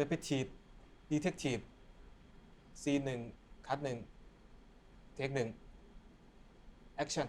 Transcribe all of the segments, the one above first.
repetitive detective ซีหนึ่งคัดหนึ่งเทคหนึ่ง action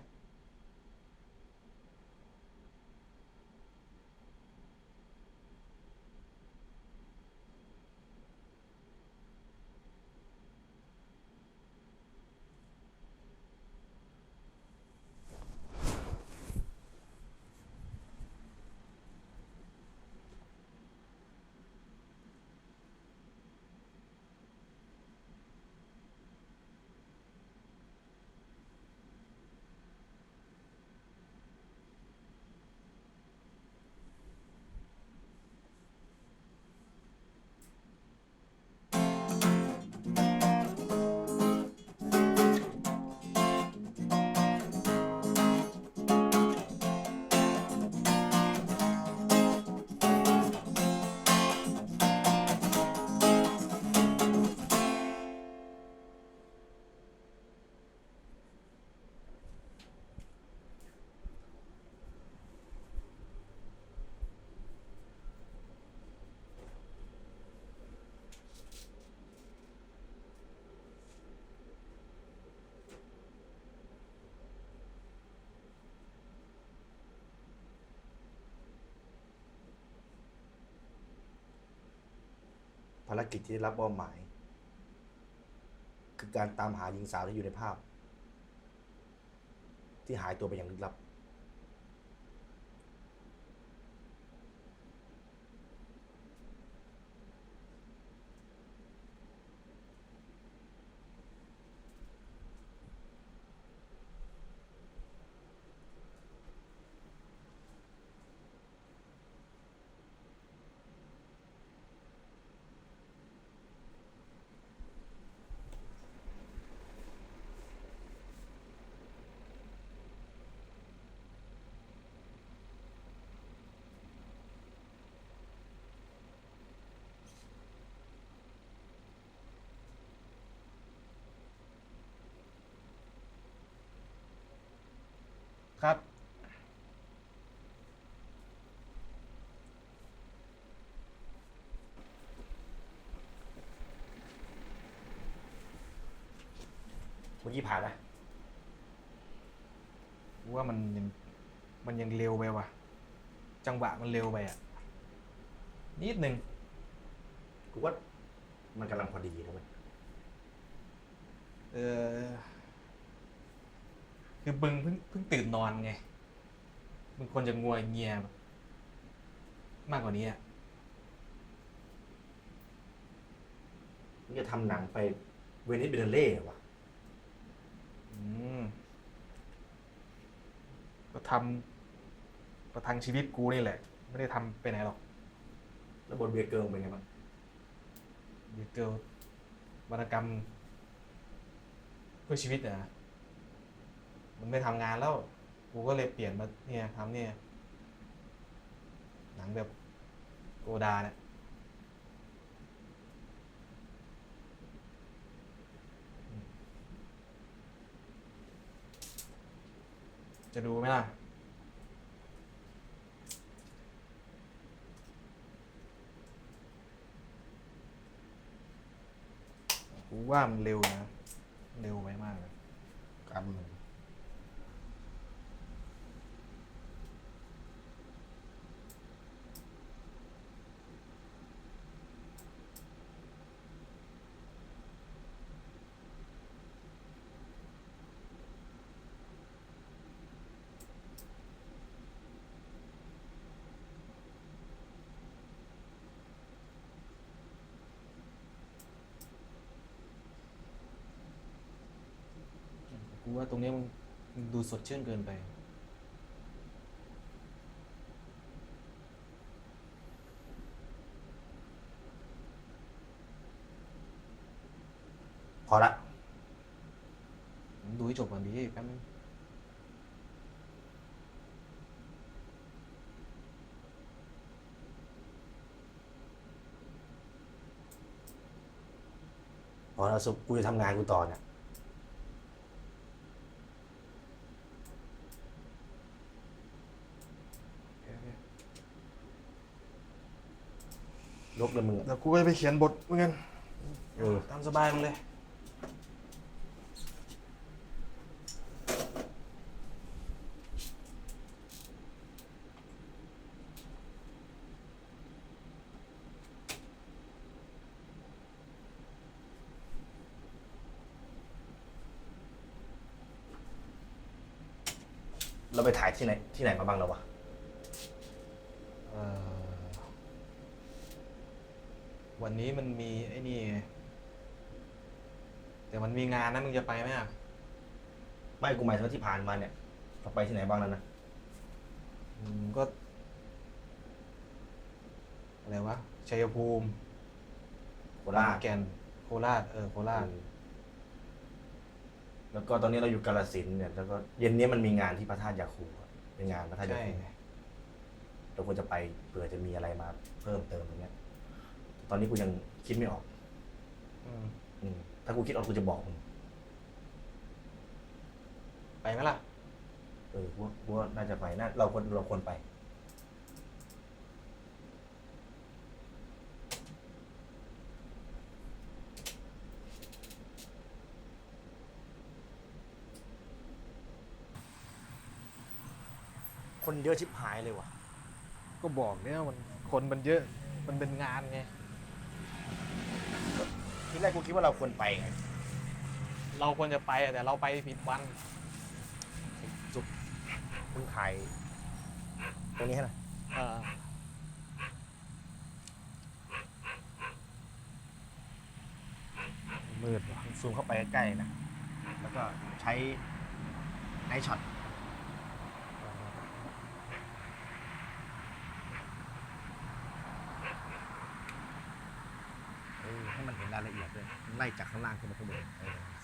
ภารกิจที่ได้รับมอบหมาย คือการตามหาหญิงสาวที่อยู่ในภาพ ที่หายตัวไปอย่างลึกลับ ครับ เมื่อกี้ผ่านไหมกูว่ามันยังมันยังเร็วไปว่ะ จังหวะมันเร็วไปอะ นิดหนึ่งกูว่ามันกำลังพอดีนะเว้ยเออ คือบึงเพิ่งเพิ่งตื่นนอนไงมึงควรจะงัวเงียแบบมากกว่านี้อะมึงจะทำหนังไปเวนิสเบเนเล่เหรอวะอืมก็ทำประทังชีวิตกูนี่แหละ ไม่ได้ทำไปไหนหรอกแล้วบนเบียร์เกิร์ลเป็นไงบ้างเดี๋ยวเกิลวรรณกรรมเพื่อชีวิตอะนะ มันไม่ทำงานแล้ว กูก็เลยเปลี่ยนมาเนี่ยทำเนี่ย หนังแบบโกดาเนี่ยจะดูไหมล่ะ กูว่ามันเร็วนะ เร็วไปมากเลยกำหนึ่ง กูว่าตรงเนี้ยมันมันดูสดชื่นเกินไป พอละ ดูให้จบก่อนดีแป๊บนึงพอแล้วสุกูจะทำงานกูต่อเนี่ย โอเคโอเคลบเลยมึงอะเดี๋ยวกูก็จะไปเขียนบทเหมือนกันเออ ตามสบายมึงเลย เราไปถ่ายที่ไหนที่ไหนมาบ้างแล้ววะ เอ่อ วันนี้มันมีไอ้นี่ไงแต่มันมีงานนะมึงจะไปไหมอะไม่กูหมายถึงว่าที่ผ่านมาเนี่ยเราไปที่ไหนบ้างแล้วนะอืมก็อะไรวะชัยภูมิโคราชแก่นโคราชเออโคราชแล้วก็ตอนนี้เราอยู่กาลสินธุ์เนี่ยแล้วก็เย็นนี้มันมีงานที่พระธาตุยาคูอะเป็นงานพระธาตุยาใช่คูเราควรจะไปเผื่อจะมีอะไรมาเพิ่มเติมอย่างเงี้ย ตอนนี้กูยังคิดไม่ออก อืมอืมถ้ากูคิดออกกูจะบอกมึงไปไหมล่ะ เออกูว่ากูว่าน่าจะไปน่าเราควรเราควรไป คนเยอะชิบหายเลยว่ะ ก็บอกเนี่ยมันคนมันเยอะ มันเป็นงานไง ทีแรกกูคิดว่าเราควรไปไงเราควรจะไปอะแต่เราไปผิดวันจุกมึงถ่ายตรงนี้ให้หน่อยเออมืดว่ะซูมเข้าไปใกล้ๆนะ แล้วก็ใช้ไนช็อตเออให้มันเห็นรายละเอียดด้วย ไล่จากข้างล่างขึ้นมาข้างบน